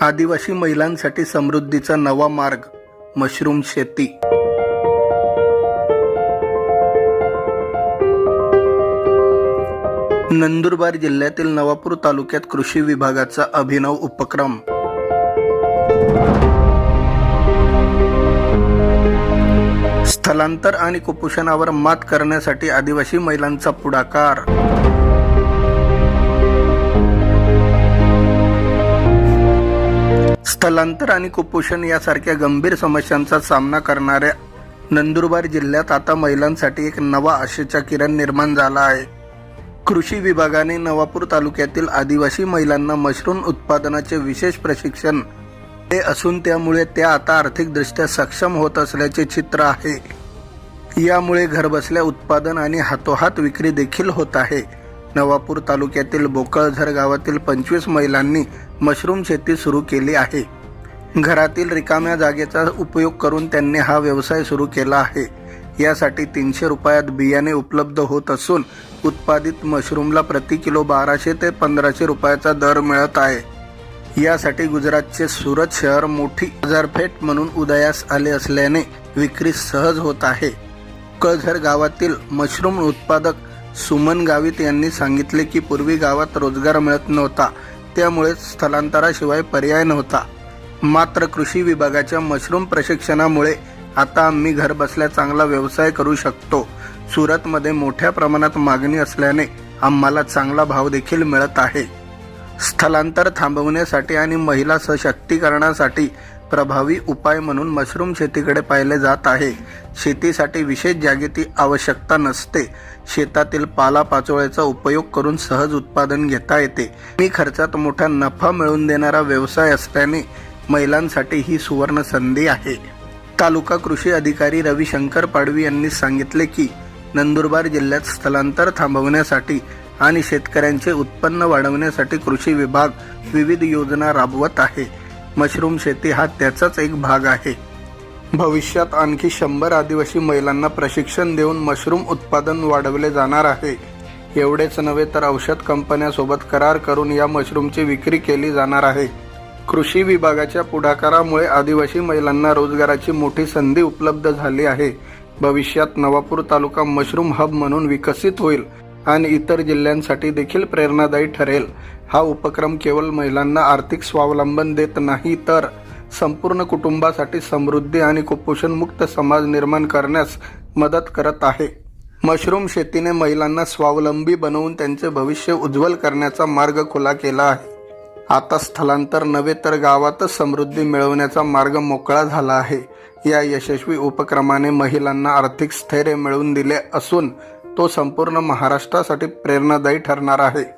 आदिवासी महिलांसाठी समृद्धीचा नवा मार्ग मशरूम शेती. नंदुरबार जिल्ह्यातील नवापूर तालुक्यात कृषी विभागाचा अभिनव उपक्रम. स्थलांतर आणि कुपोषणावर मात करण्यासाठी आदिवासी महिलांचा पुढाकार. स्थलांतर आणि कुपोषण यासारख्या गंभीर समस्यांचा सामना करणाऱ्या नंदुरबार जिल्ह्यात आता महिलांसाठी एक नवा आशेचा किरण निर्माण झाला आहे. कृषी विभागाने नवापूर तालुक्यातील आदिवासी महिलांना मशरूम उत्पादनाचे विशेष प्रशिक्षण ते असून त्यामुळे त्या आता आर्थिकदृष्ट्या सक्षम होत असल्याचे चित्र आहे. यामुळे घरबसल्या उत्पादन आणि हातोहात विक्री देखील होत आहे. नवापूर तालुक्यातील बोकळझर गावातील पंचवीस महिलांनी मशरूम शेती सुरू केली आहे. घरातील रिकाम्या जागेचा उपयोग करून त्यांनी हा व्यवसाय सुरू केला आहे. यासाठी तीनशे रुपयात बियाणे उपलब्ध होत असून उत्पादित मशरूमला प्रति किलो बाराशे ते पंधराशे रुपयाचा दर मिळत आहे. यासाठी गुजरातचे सुरत शहर मोठी बाजारपेठ म्हणून उदयास आले असल्याने विक्री सहज होत आहे. कळझर गावातील मशरूम उत्पादक सुमन गावित यांनी सांगितले की पूर्वी गावात रोजगार मिळत नव्हता. त्यामुळे स्थलांतराशिवाय पर्याय नव्हता. मात्र कृषी विभागाच्या मशरूम प्रशिक्षणामुळे आता आम्ही घर बसल्या चांगला व्यवसाय करू शकतो. सुरतमध्ये मोठ्या प्रमाणात मागणी असल्याने आम्हाला चांगला भाव देखील मिळत आहे. स्थलांतर थांबवण्यासाठी आणि महिला सशक्तीकरणासाठी प्रभावी उपाय म्हणून मशरूम शेतीकडे पाहिले जात आहे. शेतीसाठी विशेष जागेची आवश्यकता नसते. शेतातील पालापाचोळ्याचा उपयोग करून सहज उत्पादन घेता येते. कमी खर्चात मोठा नफा मिळवून देणारा व्यवसाय असल्याने महिलांसाठी ही सुवर्ण संधी आहे. तालुका कृषी अधिकारी रविशंकर पाडवी यांनी सांगितले की नंदुरबार जिल्ह्यात स्थलांतर थांबवण्यासाठी आणि शेतकऱ्यांचे उत्पन्न वाढवण्यासाठी कृषी विभाग विविध योजना राबवत आहे. मशरूम शेती हा त्याचाच एक भाग आहे. भविष्यात आणखी शंभर आदिवासी महिलांना प्रशिक्षण देऊन मशरूम उत्पादन वाढवले जाणार आहे. एवढेच नव्हे तर औषध कंपन्यासोबत करार करून या मशरूमची विक्री केली जाणार आहे. कृषी विभागाच्या पुढाकारामुळे आदिवासी महिलांना रोजगाराची मोठी संधी उपलब्ध झाली आहे. भविष्यात नवापूर तालुका मशरूम हब म्हणून विकसित होईल आणि इतर जिल्ह्यांसाठी देखील प्रेरणादायी ठरेल. हा उपक्रम केवळ महिलांना आर्थिक स्वावलंबन देत नाही तर संपूर्ण कुटुंबासाठी समृद्धी आणि कुपोषणमुक्त समाज निर्माण करण्यास मदत करत आहे. मशरूम शेतीने महिलांना स्वावलंबी बनवून त्यांचे भविष्य उज्ज्वल करण्याचा मार्ग खुला केला आहे. आता स्थलांतर नव्हे तर गावातच समृद्धी मिळवण्याचा मार्ग मोकळा झाला आहे. या यशस्वी उपक्रमाने महिलांना आर्थिक स्थैर्य मिळवून दिले असून तो संपूर्ण महाराष्ट्रासाठी प्रेरणादायी ठरणार आहे.